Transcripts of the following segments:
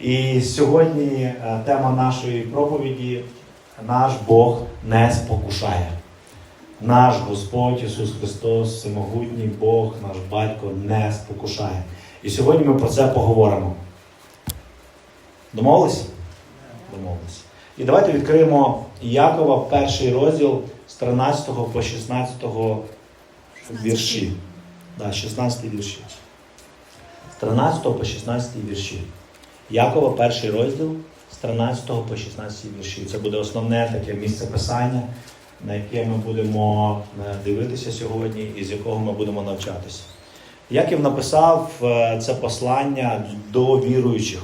І сьогодні е, тема нашої проповіді наш Бог не спокушає. Наш Господь Ісус Христос, всемогутній Бог, наш Батько не спокушає. І сьогодні ми про це поговоримо. Домовились? Домовились. І давайте відкриємо Якова, перший розділ з 13 по 16 вірші. Да, 16 вірші. З 13 по 16 вірші. Якова, перший розділ з 13 по 16 вірші. Це буде основне таке місце писання, на яке ми будемо е, дивитися сьогодні і з якого ми будемо навчатися. Яків написав е, це послання до віруючих.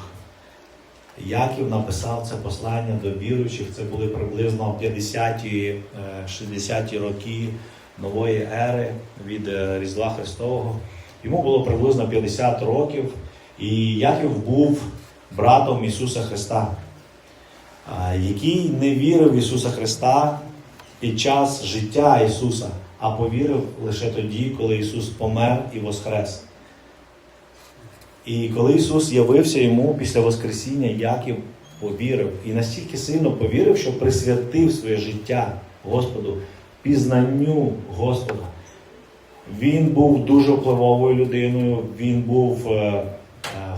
Яків написав це послання до віруючих. Це були приблизно 50-ті, е, 60-ті роки нової ери від Різдва Христового. Йому було приблизно 50 років, і Яків був братом Ісуса Христа, який не вірив в Ісуса Христа під час життя Ісуса, а повірив лише тоді, коли Ісус помер і воскрес. І коли Ісус явився йому після Воскресіння, Яків повірив і настільки сильно повірив, що присвятив своє життя Господу, пізнанню Господа. Він був дуже впливовою людиною, він був е,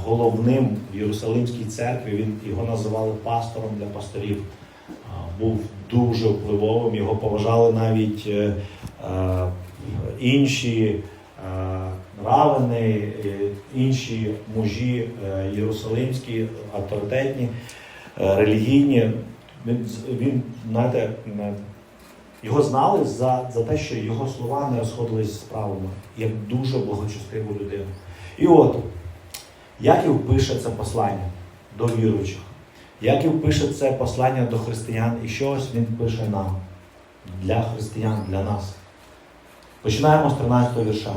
головним в Єрусалимській церкві, він, його називали пастором для пасторів. Був дуже впливовим, його поважали навіть е, е, інші е, равини, інші мужі єрусалимські, авторитетні, релігійні. Він, знаєте, його знали за, за те, що його слова не розходились з справами, як дуже благочестиву людину. І от, Яків пише це послання до віруючих. Яків пише це послання до християн, і щось він пише нам, для християн, для нас. Починаємо з 13 вірша.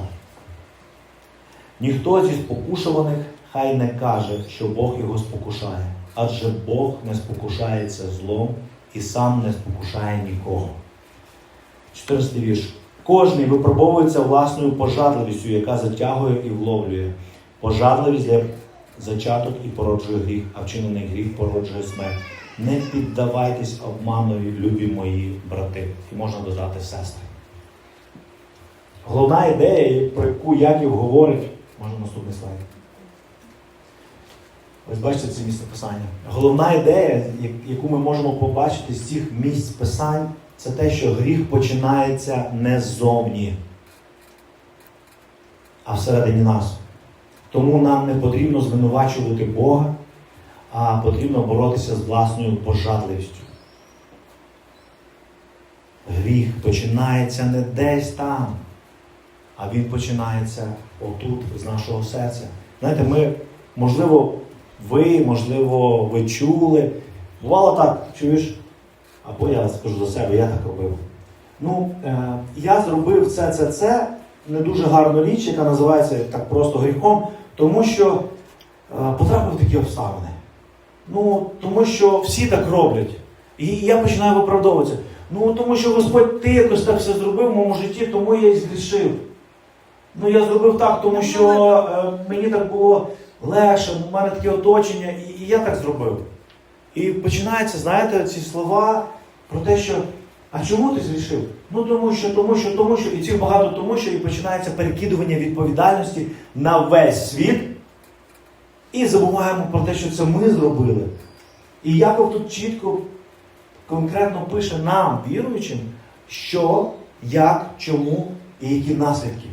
Ніхто зі спокушуваних хай не каже, що Бог його спокушає, адже Бог не спокушається злом і сам не спокушає нікого. 14 вірш. Кожний випробовується власною пожадливістю, яка затягує і вловлює. Пожадливість для зачаток і породжує гріх, а вчинений гріх породжує смерть. Не піддавайтесь обманові, любі мої брати. І можна додати сестри. Головна ідея, про яку Яків говорить, можна наступний слайд. Ось бачите це місце писання. Головна ідея, яку ми можемо побачити з цих місць писань, це те, що гріх починається не ззовні, а всередині нас. Тому нам не потрібно звинувачувати Бога, а потрібно боротися з власною пожадливістю. Гріх починається не десь там, а він починається отут, з нашого серця. Знаєте, ми, можливо, ви, можливо, ви чули. Бувало так, чуєш? Або я скажу за себе, я так робив. Ну, е, я зробив це, це, це, не дуже гарну річ, яка називається так просто гріхом, тому що е, потрапив в такі обставини. Ну, тому що всі так роблять. І я починаю виправдовуватися. Ну, тому що Господь, ти якось так все зробив в моєму житті, тому я і згрішив. Ну, я зробив так, тому що е, мені так було легше, у мене таке оточення, і, і я так зробив. І починаються, знаєте, ці слова про те, що а чому ти зрішив? Ну тому що, тому що, тому що, і цих багато тому, що і починається перекидування відповідальності на весь світ. І забуваємо про те, що це ми зробили. І Яков тут чітко, конкретно пише нам, віруючим, що, як, чому і які наслідки.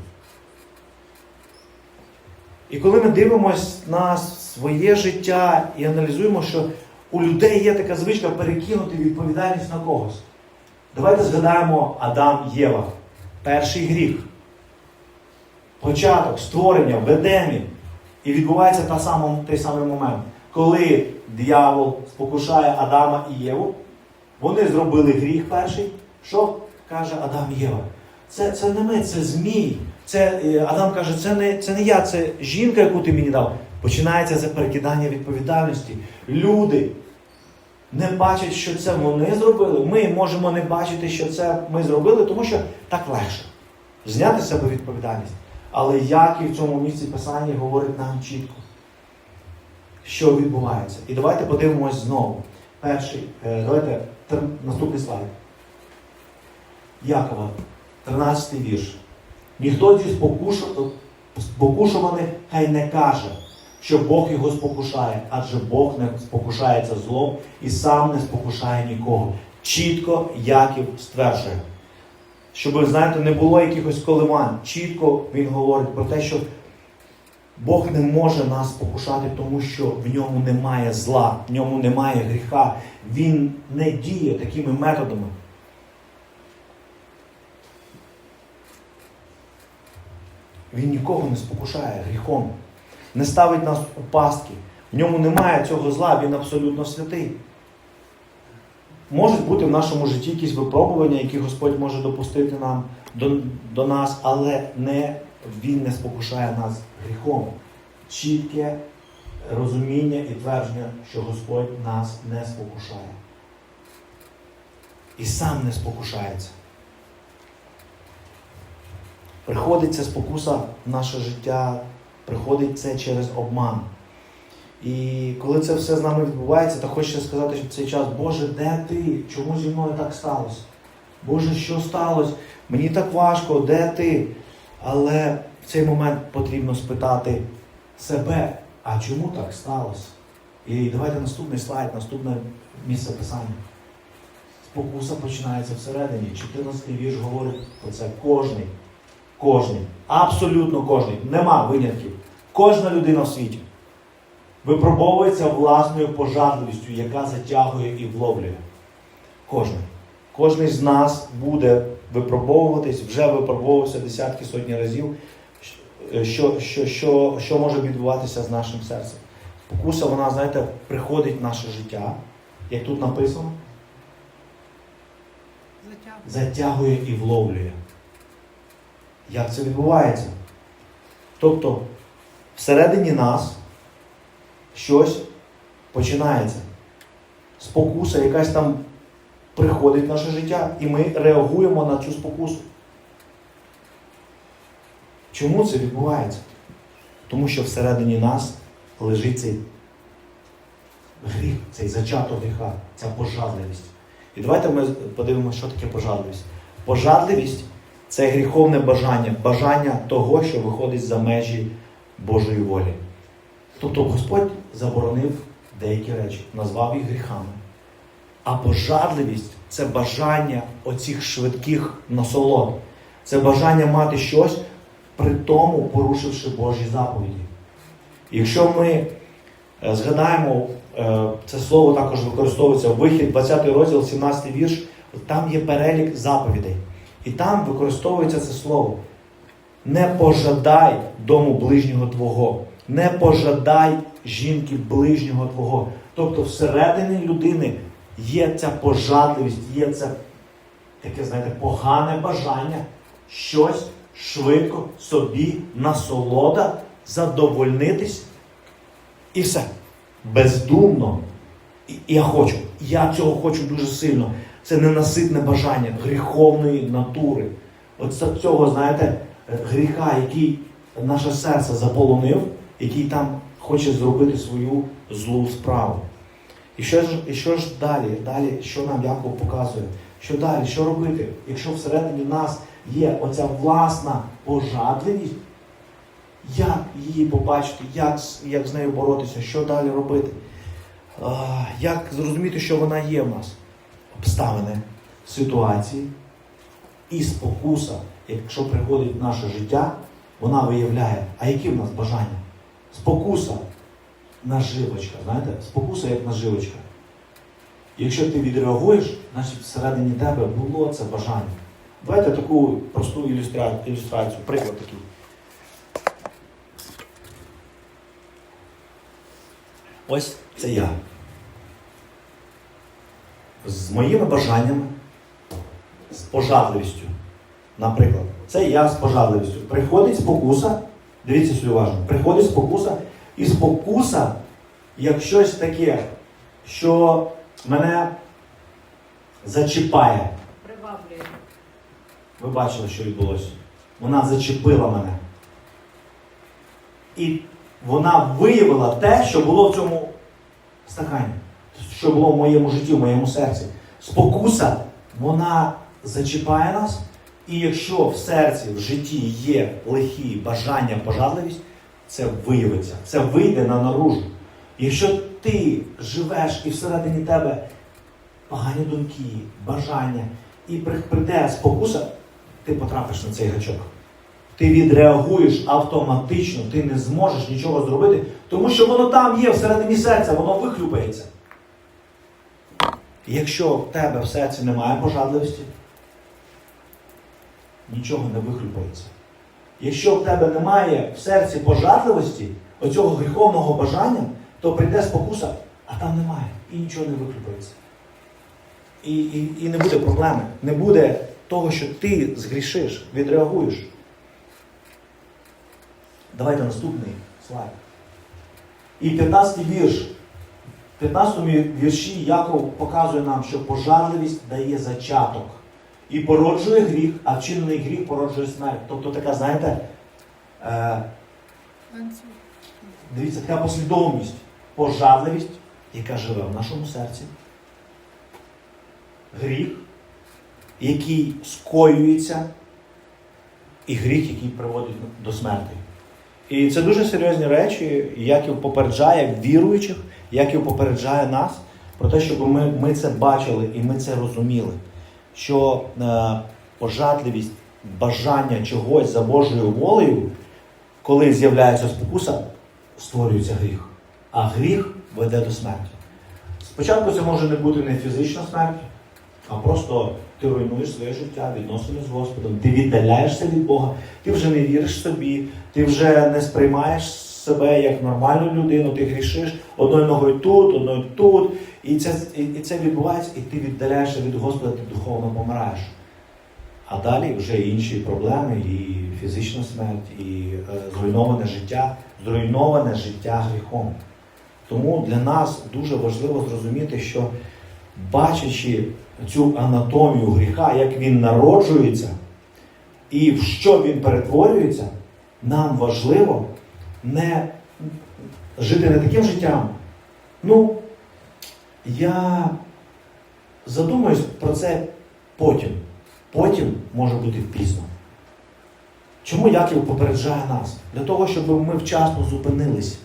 І коли ми дивимося на своє життя і аналізуємо, що у людей є така звичка перекинути відповідальність на когось. Давайте згадаємо Адам Єва. Перший гріх. Початок створення в Едемі. І відбувається та сама, той самий момент. Коли диявол спокушає Адама і Єву, вони зробили гріх перший. Що каже Адам Єва? Це, це не ми, це змій. Це, е, Адам каже, це не, це не я, це жінка, яку ти мені дав. Починається це перекидання відповідальності. Люди не бачать, що це вони зробили. Ми можемо не бачити, що це ми зробили, тому що так легше. Зняти з себе відповідальність. Але як і в цьому місці Писання говорить нам чітко. що відбувається. І давайте подивимось знову. Перший, е, давайте наступний слайд. Якова, 13 вірш. Ніхто зі спокушу- спокушуваних хай не каже, що Бог його спокушає, адже Бог не спокушається злом і сам не спокушає нікого. Чітко Яків стверджує. Щоб, знаєте, не було якихось коливань. Чітко він говорить про те, що Бог не може нас спокушати, тому що в ньому немає зла, в ньому немає гріха. Він не діє такими методами. Він нікого не спокушає гріхом, не ставить нас у пастки. В ньому немає цього зла, він абсолютно святий. Можуть бути в нашому житті якісь випробування, які Господь може допустити нам до, до нас, але не, Він не спокушає нас гріхом. Чітке розуміння і твердження, що Господь нас не спокушає. І сам не спокушається. Приходить ця спокуса в наше життя, приходить це через обман. І коли це все з нами відбувається, то хочеться сказати, що в цей час, Боже, де ти? Чому зі мною так сталося? Боже, що сталося? Мені так важко, де ти? Але в цей момент потрібно спитати себе, а чому так сталося? І давайте наступний слайд, наступне місце писання. Спокуса починається всередині. 14 вірш говорить про це кожний. Кожний. Абсолютно кожний. Нема винятків. Кожна людина в світі випробовується власною пожадливістю, яка затягує і вловлює. Кожен. Кожний з нас буде випробовуватись, вже випробовувався десятки сотні разів, що, що, що, що може відбуватися з нашим серцем. Спокуса, вона, знаєте, приходить в наше життя, як тут написано, Затягує. затягує і вловлює. Як це відбувається? Тобто, всередині нас щось починається. Спокуса, якась там приходить в наше життя, і ми реагуємо на цю спокусу. Чому це відбувається? Тому що всередині нас лежить цей гріх, цей зачаток гріха, ця пожадливість. І давайте ми подивимося, що таке пожадливість. Пожадливість це гріховне бажання, бажання того, що виходить за межі Божої волі. Тобто Господь заборонив деякі речі, назвав їх гріхами. А пожадливість це бажання оцих швидких насолод. Це бажання мати щось, при тому порушивши Божі заповіді. Якщо ми е, згадаємо, е, це слово також використовується в вихід, 20 розділ, 17 вірш, там є перелік заповідей. І там використовується це слово. Не пожадай дому ближнього твого, не пожадай жінки ближнього твого. Тобто всередині людини є ця пожадливість, є це таке, знаєте, погане бажання щось швидко собі насолода, задовольнитись і все. Бездумно. І я хочу. Я цього хочу дуже сильно. Це ненаситне бажання гріховної натури. От цього, знаєте, гріха, який наше серце заполонив, який там хоче зробити свою злу справу. І що ж, і що ж далі? Далі, що нам Яков показує? Що далі? Що робити? Якщо всередині нас є оця власна пожадливість, як її побачити, як, як з нею боротися, що далі робити? Як зрозуміти, що вона є в нас? Обставини, ситуації і спокуса, якщо приходить в наше життя, вона виявляє, а які в нас бажання? Спокуса наживочка, знаєте, спокуса як наживочка. Якщо ти відреагуєш, значить всередині тебе було це бажання. Давайте таку просту ілюстра... ілюстрацію, приклад такий. Ось це я. З моїми бажаннями, з пожадливістю. Наприклад, це я з пожадливістю. Приходить спокуса, дивіться сюди уважно, приходить спокуса, і спокуса, як щось таке, що мене зачіпає. Приваблює. Ви бачили, що відбулося. Вона зачепила мене. І вона виявила те, що було в цьому стакані, що було в моєму житті, в моєму серці. Спокуса, вона зачіпає нас, і якщо в серці, в житті є лихі бажання, пожадливість, це виявиться, це вийде на наружу. Якщо ти живеш і всередині тебе погані думки, бажання, і прийде спокуса, ти потрапиш на цей гачок. Ти відреагуєш автоматично, ти не зможеш нічого зробити, тому що воно там є всередині серця, воно вихлюпається. Якщо в тебе в серці немає пожадливості, нічого не вихлюпається. Якщо в тебе немає в серці пожадливості, оцього гріховного бажання, то прийде спокуса, а там немає. І нічого не вихлюпається. І, і, і не буде проблеми. Не буде того, що ти згрішиш, відреагуєш. Давайте наступний слайд. І 15 вірш. В 15 вірші Яков показує нам, що пожарливість дає зачаток і породжує гріх, а вчинений гріх породжує смерть. Тобто така, знаєте, е, дивіться, така послідовність. Пожарливість, яка живе в нашому серці. Гріх, який скоюється, і гріх, який приводить до смерті. І це дуже серйозні речі, Яків попереджає віруючих, Яків попереджає нас про те, щоб ми, ми це бачили і ми це розуміли. Що е, пожадливість, бажання чогось за Божою волею, коли з'являється спокуса, створюється гріх. А гріх веде до смерті. Спочатку це може не бути не фізична смерть, а просто ти руйнуєш своє життя, відносини з Господом, ти віддаляєшся від Бога, ти вже не віриш собі, ти вже не сприймаєш себе як нормальну людину, ти грішиш одною ногою тут, одною тут. І це, і, і це відбувається, і ти віддаляєшся від Господа, ти духовно помираєш. А далі вже інші проблеми, і фізична смерть, і е, зруйноване життя, зруйноване життя гріхом. Тому для нас дуже важливо зрозуміти, що бачачи цю анатомію гріха, як він народжується і в що він перетворюється, нам важливо не жити не таким життям. Ну, я задумаюсь про це потім. Потім може бути пізно. Чому Яків попереджає нас? Для того, щоб ми вчасно зупинились.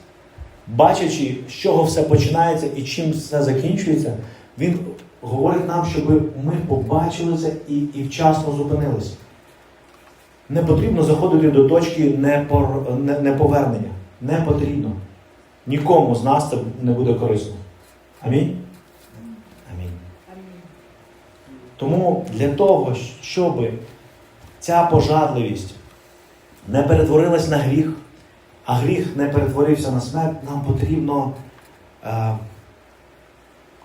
Бачачи, з чого все починається і чим все закінчується, він говорить нам, щоб ми побачили це і, і вчасно зупинились. Не потрібно заходити до точки неповернення. Не потрібно. Нікому з нас це не буде корисно. Амінь? Амінь. Тому для того, щоб ця пожадливість не перетворилась на гріх, а гріх не перетворився на смерть, нам потрібно е,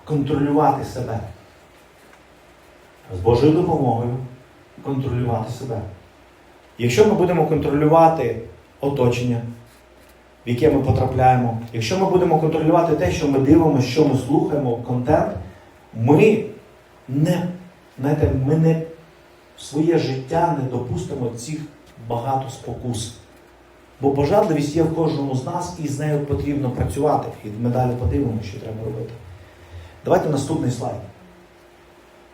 контролювати себе. З Божою допомогою контролювати себе. Якщо ми будемо контролювати оточення, в яке ми потрапляємо, якщо ми будемо контролювати те, що ми дивимося, що ми слухаємо, контент, ми не, знаєте, ми не в своє життя не допустимо цих багато спокус. Бо пожадливість є в кожному з нас, і з нею потрібно працювати. І ми далі подивимося, що треба робити. Давайте наступний слайд.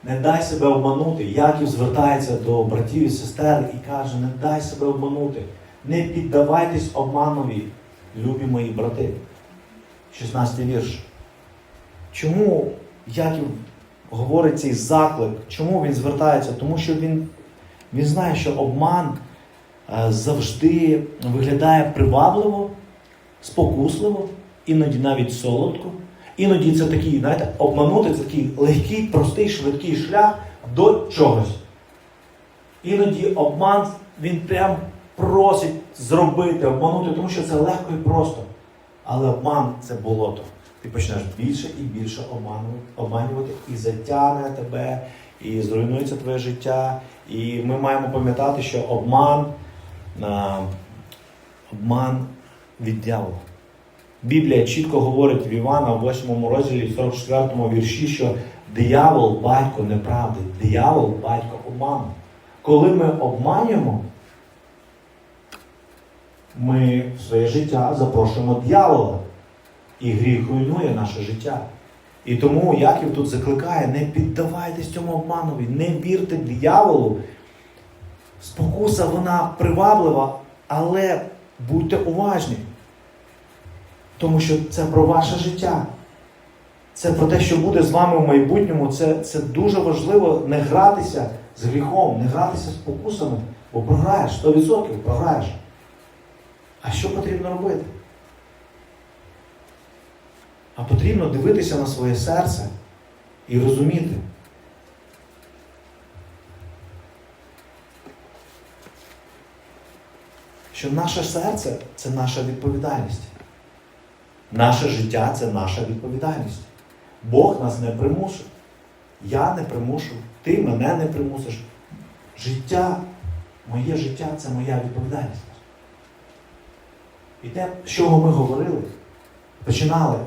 Не дай себе обманути. Яків звертається до братів і сестер і каже: не дай себе обманути. Не піддавайтесь обманові, любі мої брати. 16 вірш. Чому Яків говорить цей заклик? Чому він звертається? Тому що він, він знає, що обман е, завжди виглядає привабливо, спокусливо, іноді навіть солодко. Іноді це такий, знаєте, обманути це такий легкий, простий, швидкий шлях до чогось. Іноді обман він прям просить зробити, обманути, тому що це легко і просто. Але обман це болото. Ти почнеш більше і більше обманювати і затягне тебе, і зруйнується твоє життя. І ми маємо пам'ятати, що обман, обман від дьявола. Біблія чітко говорить в Івана в 8 розділі, 44 вірші, що диявол батько неправди, диявол батько обману. Коли ми обманюємо, ми в своє життя запрошуємо дьявола. І гріх руйнує наше життя. І тому Яків тут закликає: не піддавайтесь цьому обманові, не вірте дияволу. Спокуса вона приваблива, але будьте уважні. Тому що це про ваше життя. Це про те, що буде з вами в майбутньому. Це, це дуже важливо не гратися з гріхом, не гратися з спокусами, бо програєш 100% програєш. А що потрібно робити? А потрібно дивитися на своє серце і розуміти. Що наше серце це наша відповідальність. Наше життя це наша відповідальність. Бог нас не примусив. Я не примушу, ти мене не примусиш. Життя, моє життя це моя відповідальність. І те, з чого ми говорили, починали.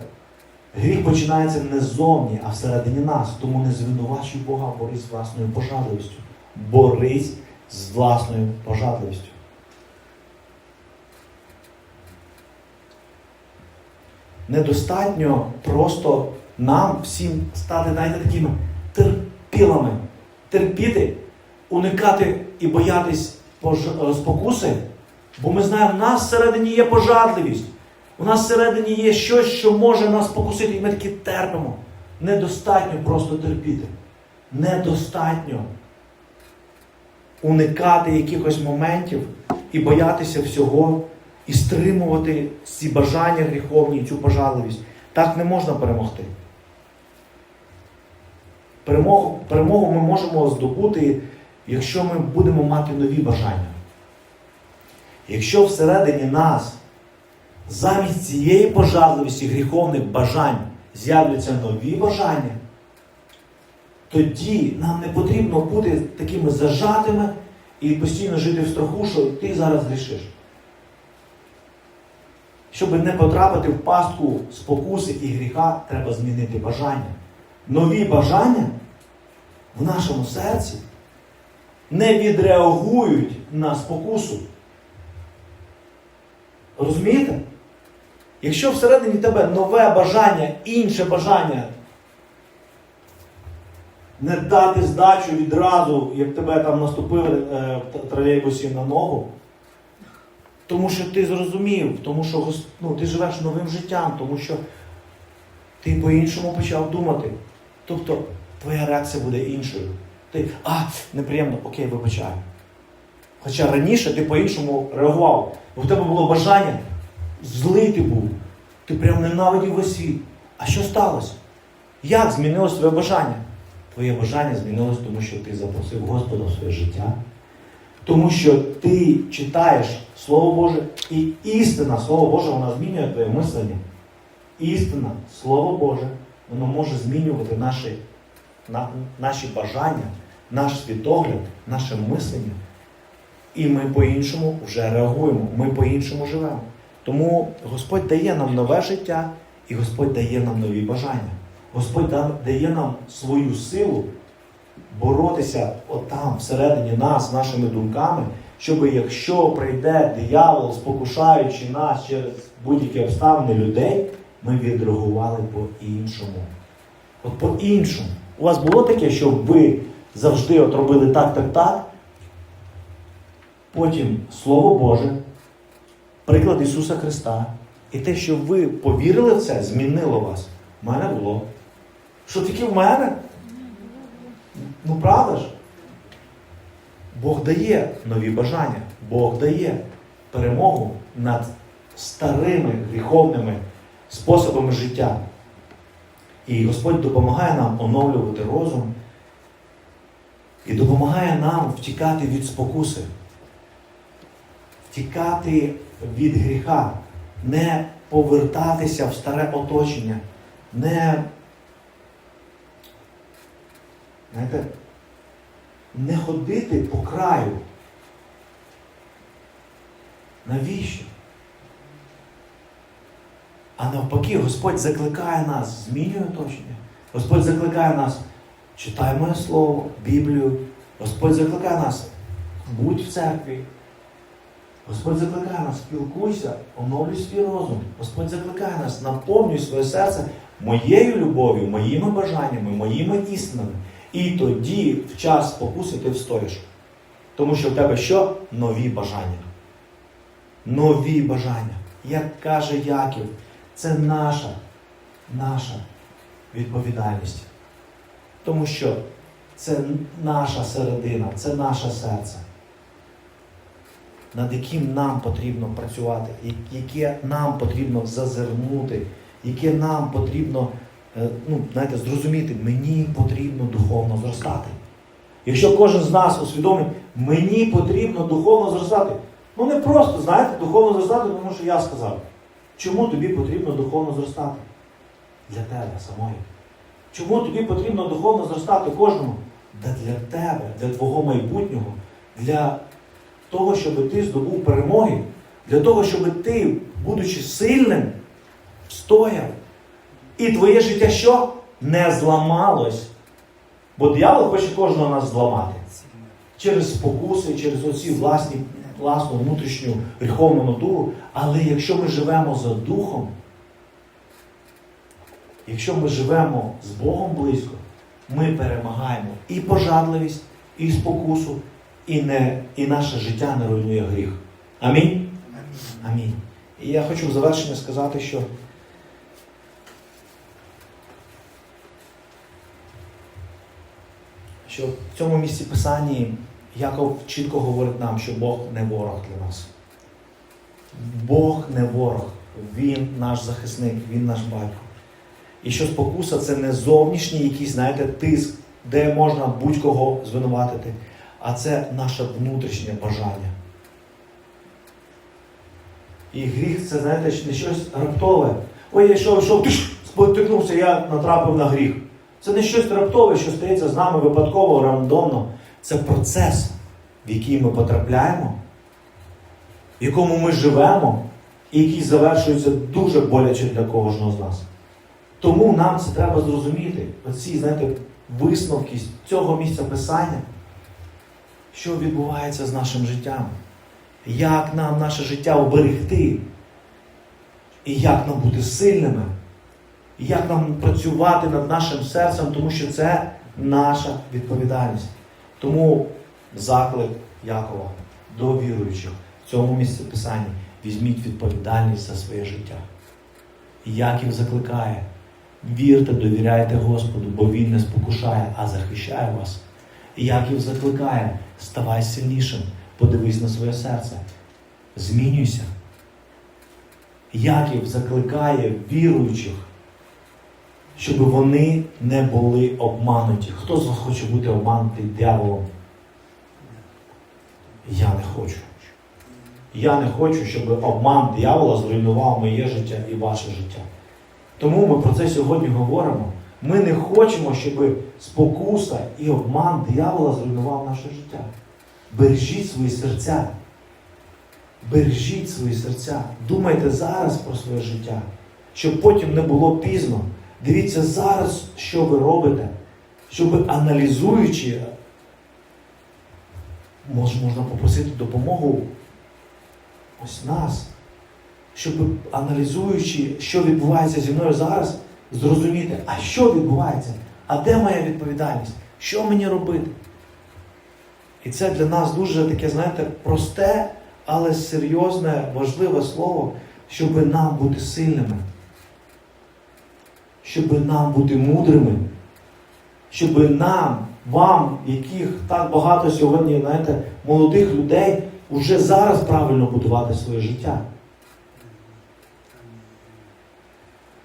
Гріх починається не ззовні, а всередині нас. Тому не звинувачуй Бога, борись з власною пожадливістю. Борись з власною пожадливістю. Недостатньо просто нам всім стати навіть такими терпілами, терпіти, уникати і боятись пож- спокуси, бо ми знаємо, в нас всередині є пожадливість. У нас всередині є щось, що може нас покусити, і ми таки терпимо. Недостатньо просто терпіти. Недостатньо уникати якихось моментів і боятися всього, і стримувати ці бажання гріховні, цю пожадливість. Так не можна перемогти. Перемогу, перемогу ми можемо здобути, якщо ми будемо мати нові бажання. Якщо всередині нас замість цієї пожадливості гріховних бажань з'являться нові бажання, тоді нам не потрібно бути такими зажатими і постійно жити в страху, що ти зараз грішиш. Щоб не потрапити в пастку спокуси і гріха, треба змінити бажання. Нові бажання в нашому серці не відреагують на спокусу. Розумієте? Якщо всередині тебе нове бажання, інше бажання не дати здачу відразу, як тебе там наступили е, тролейбусі на ногу, тому що ти зрозумів, тому що ну, ти живеш новим життям, тому що ти по-іншому почав думати. Тобто твоя реакція буде іншою. Ти, а, неприємно, окей, вибачаю. Хоча раніше ти по-іншому реагував, бо в тебе було бажання, злий ти був, ти прям ненавидів весь світ. А що сталося? Як змінилось твоє бажання? Твоє бажання змінилось, тому що ти запросив Господа в своє життя, тому що ти читаєш Слово Боже, і істина, Слово Боже, вона змінює твоє мислення. Істина, Слово Боже, воно може змінювати наші, на, наші бажання, наш світогляд, наше мислення. І ми по-іншому вже реагуємо, ми по-іншому живемо. Тому Господь дає нам нове життя, і Господь дає нам нові бажання. Господь дає нам свою силу боротися отам, всередині нас, нашими думками, щоб якщо прийде диявол, спокушаючи нас через будь-які обставини людей, ми відреагували по-іншому. От по-іншому. У вас було таке, що ви завжди от робили так, так, так. Потім Слово Боже, приклад Ісуса Христа. І те, що ви повірили в це, змінило вас. У мене було. Що тільки в мене? Ну правда ж? Бог дає нові бажання, Бог дає перемогу над старими гріховними способами життя. І Господь допомагає нам оновлювати розум і допомагає нам втікати від спокуси, втікати від гріха, не повертатися в старе оточення, не, знаєте, не ходити по краю. Навіщо? А навпаки, Господь закликає нас, змінює оточення. Господь закликає нас, читай моє слово, Біблію. Господь закликає нас, будь в церкві. Господь закликає нас, спілкуйся, оновлюй свій розум. Господь закликає нас, наповнюй своє серце моєю любов'ю, моїми бажаннями, моїми істинами. І тоді в час спокуси ти встоїш. Тому що в тебе що? Нові бажання. Нові бажання. Як каже Яків, це наша, наша відповідальність. Тому що це наша середина, це наше серце, над яким нам потрібно працювати, яке нам потрібно зазирнути, яке нам потрібно ну, знаєте, зрозуміти, мені потрібно духовно зростати. Якщо кожен з нас усвідомить, мені потрібно духовно зростати. Ну не просто, знаєте, духовно зростати, тому що я сказав. Чому тобі потрібно духовно зростати? Для тебе самої. Чому тобі потрібно духовно зростати кожному? Да для тебе, для твого майбутнього, для того, щоб ти здобув перемоги, для того, щоб ти, будучи сильним, встояв. І твоє життя що? Не зламалось. Бо диявол хоче кожного нас зламати. Через спокуси, через оці власні, власну внутрішню гріховну натуру. Але якщо ми живемо за духом, якщо ми живемо з Богом близько, ми перемагаємо і пожадливість, і спокусу, і, не, і наше життя не руйнує гріх. Амінь? Амінь. І я хочу в завершення сказати, що що в цьому місці Писанні Яков чітко говорить нам, що Бог не ворог для нас. Бог не ворог, Він наш захисник, Він наш батько. І що спокуса це не зовнішній якийсь, знаєте, тиск, де можна будь-кого звинуватити, а це наше внутрішнє бажання. І гріх це, знаєте, не щось раптове. Ой, я йшов, йшов, спотикнувся, я натрапив на гріх. Це не щось раптове, що стається з нами випадково, рандомно. Це процес, в який ми потрапляємо, в якому ми живемо, і який завершується дуже боляче для кожного з нас. Тому нам це треба зрозуміти. Оці, знаєте, висновки з цього місця писання, що відбувається з нашим життям, як нам наше життя оберегти, і як нам бути сильними, як нам працювати над нашим серцем, тому що це наша відповідальність. Тому заклик Якова до віруючих в цьому місці писання візьміть відповідальність за своє життя. І Яків закликає. Вірте, довіряйте Господу, бо Він не спокушає, а захищає вас. І Яків закликає, ставай сильнішим, подивись на своє серце, змінюйся. Яків закликає віруючих, щоб вони не були обмануті. Хто з вас хоче бути обманутий дияволом? Я не хочу. Я не хочу, щоб обман диявола зруйнував моє життя і ваше життя. Тому ми про це сьогодні говоримо. Ми не хочемо, щоб спокуса і обман диявола зруйнував наше життя. Бережіть свої серця. Бережіть свої серця. Думайте зараз про своє життя, щоб потім не було пізно. Дивіться зараз, що ви робите, щоб аналізуючи, може, можна попросити допомогу ось нас щоб аналізуючи, що відбувається зі мною зараз, зрозуміти, а що відбувається, а де моя відповідальність, що мені робити. І це для нас дуже таке, знаєте, просте, але серйозне, важливе слово, щоб нам бути сильними, щоб нам бути мудрими, щоб нам, вам, яких так багато сьогодні, знаєте, молодих людей, вже зараз правильно будувати своє життя.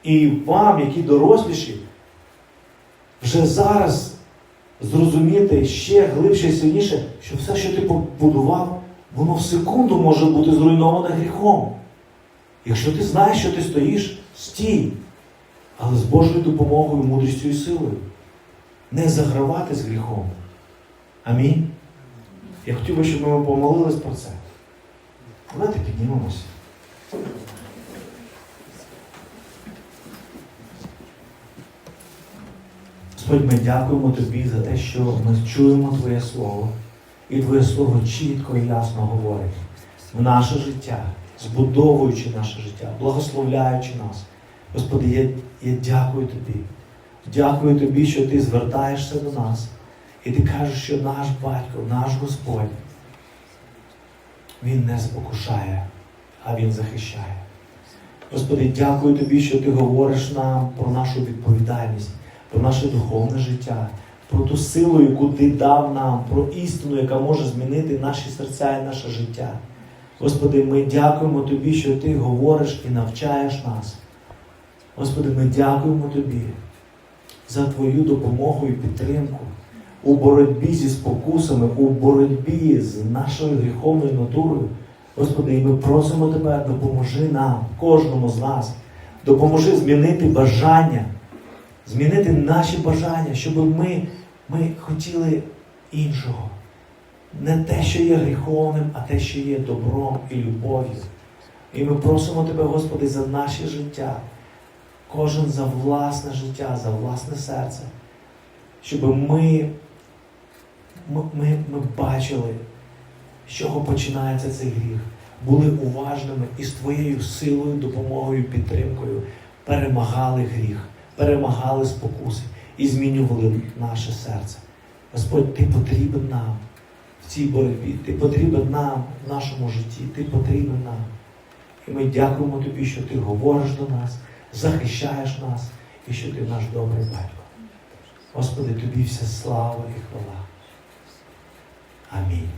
І вам, які доросліші, вже зараз зрозуміти ще глибше і сильніше, що все, що ти побудував, воно в секунду може бути зруйноване гріхом. Якщо ти знаєш, що ти стоїш, стій, але з Божою допомогою, мудрістю і силою. Не загравати з гріхом. Амінь. Я хотів би, щоб ми помолились про це. Давайте піднімемося. Господь, ми дякуємо Тобі за те, що ми чуємо Твоє Слово, і Твоє Слово чітко і ясно говорить. в наше життя, збудовуючи наше життя, благословляючи нас. Господи, я, я дякую Тобі. Дякую Тобі, що Ти звертаєшся до нас. І ти кажеш, що наш батько, наш Господь, Він не спокушає, а Він захищає. Господи, дякую Тобі, що Ти говориш нам про нашу відповідальність, про наше духовне життя, про ту силу, яку Ти дав нам, про істину, яка може змінити наші серця і наше життя. Господи, ми дякуємо Тобі, що Ти говориш і навчаєш нас. Господи, ми дякуємо Тобі за Твою допомогу і підтримку у боротьбі зі спокусами, у боротьбі з нашою гріховною натурою. Господи, і ми просимо Тебе, допоможи нам, кожному з нас, допоможи змінити бажання, змінити наші бажання, щоб ми, ми хотіли іншого. Не те, що є гріховним, а те, що є добром і любов'ю. І ми просимо Тебе, Господи, за наше життя, кожен за власне життя, за власне серце, щоб ми, ми, ми, бачили, з чого починається цей гріх, були уважними і з Твоєю силою, допомогою, підтримкою перемагали гріх, перемагали спокуси і змінювали наше серце. Господь, Ти потрібен нам в цій боротьбі, Ти потрібен нам в нашому житті, Ти потрібен нам. І ми дякуємо Тобі, що Ти говориш до нас, захищаєш нас і що Ти наш добрий батько. Господи, Тобі вся слава і хвала. Амінь.